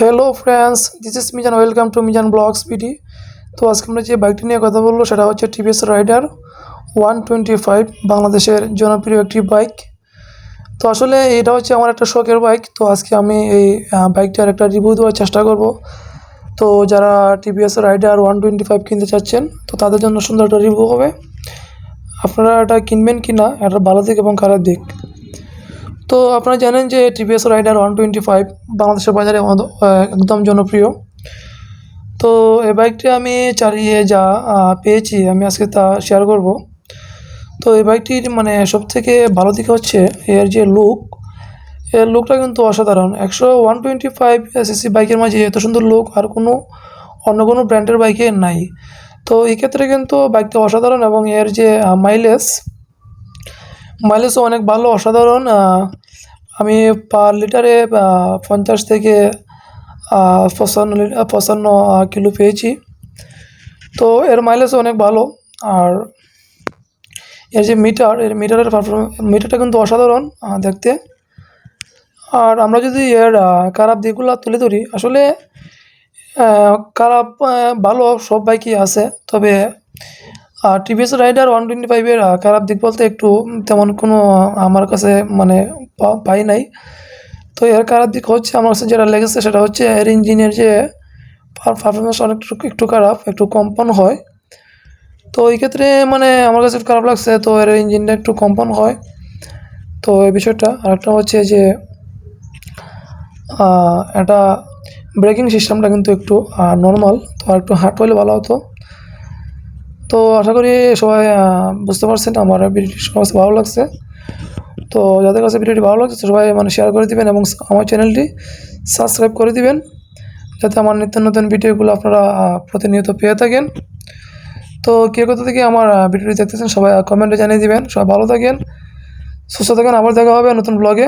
Hello friends this is Mizan welcome to Mizan vlogs PD তো আজকে আমরা যে বাইকটি নিয়ে কথা বলব সেটা হচ্ছে TVS Raider one twenty five বাংলাদেশের জনপ্রিয় একটি বাইক তো আসলে এটা হচ্ছে আমার একটা শখের বাইক তো আজকে আমি এই বাইকটার একটা রিভিউ দেওয়ার চেষ্টা করব। তো যারা TVS Raider one twenty five কিনতে চাচ্ছেন, তো তাদের জন্য সুন্দর একটা রিভিউ হবে। আপনারা এটা কিনবেন কি না এটা ভালো দিক এবং খারাপ দিক। তো আপনারা জানেন যে TVS Raider one twenty five বাংলাদেশের বাজারে একদম জনপ্রিয়। তো এই বাইকটি আমি চালিয়ে যা পেয়েছি, আমি আজকে তা শেয়ার করব। তো এই বাইকটির মানে সব থেকে ভালো দিক হচ্ছে এর যে লুক এর লুকটা কিন্তু অসাধারণ। একশো ওয়ান টোয়েন্টি ফাইভ সিসি বাইকের মাঝে এত সুন্দর লুক আর কোনো অন্য কোনো ব্র্যান্ডের বাইকে নাই। তো এক্ষেত্রে কিন্তু বাইকটা অসাধারণ এবং এর যে মাইলেজ মাইলেজও অনেক ভালো, অসাধারণ আমি পার লিটারে পঞ্চাশ থেকে পঁচান্ন লিটার পঁচান্ন কিলো পেয়েছি। তো এর মাইলেজও অনেক ভালো, আর এর যে মিটার এর মিটারের পারফরমেন্স মিটারটা কিন্তু অসাধারণ দেখতে। আর আমরা যদি এর খারাপ দিকগুলো তুলে ধরি, আসলে খারাপ ভালো সব বাইকই আছে, তবে টিভিএস রাইডার ওয়ান টোয়েন্টি ফাইভের খারাপ দিক বলতে একটু তেমন কোনো আমার কাছে মানে পাই নাই। তো এর খারাপ দিক হচ্ছে আমার কাছে যেটা লেগেছে সেটা হচ্ছে এর ইঞ্জিনের যে পারফরমেন্স অনেক একটু খারাপ, একটু কম্পন হয়। তো এই ক্ষেত্রে মানে আমার কাছে খারাপ লাগছে, তো এর ইঞ্জিনটা একটু কম্পন হয়। তো এই বিষয়টা, আরেকটা হচ্ছে যে এটা ব্রেকিং সিস্টেমটা কিন্তু একটু নর্মাল তো আর একটু হার্ড হলে ভালো হতো। তো আশা করি সবাই বুঝতে পারছেন আমার ভিডিওটি সবার কাছে ভালো লাগছে। তো যাদের কাছে ভিডিওটি ভালো লাগছে সবাই মানে শেয়ার করে দিবেন এবং আমার চ্যানেলটি সাবস্ক্রাইব করে দিবেন। যাতে আমার নিত্য নতুন ভিডিওগুলো আপনারা প্রতিনিয়ত পেয়ে থাকেন। তো কে কোথা থেকে আমার ভিডিওটি দেখতেছেন সবাই কমেন্টে জানিয়ে দিবেন। সবাই ভালো থাকেন, সুস্থ থাকেন। আবার দেখা হবে নতুন ব্লগে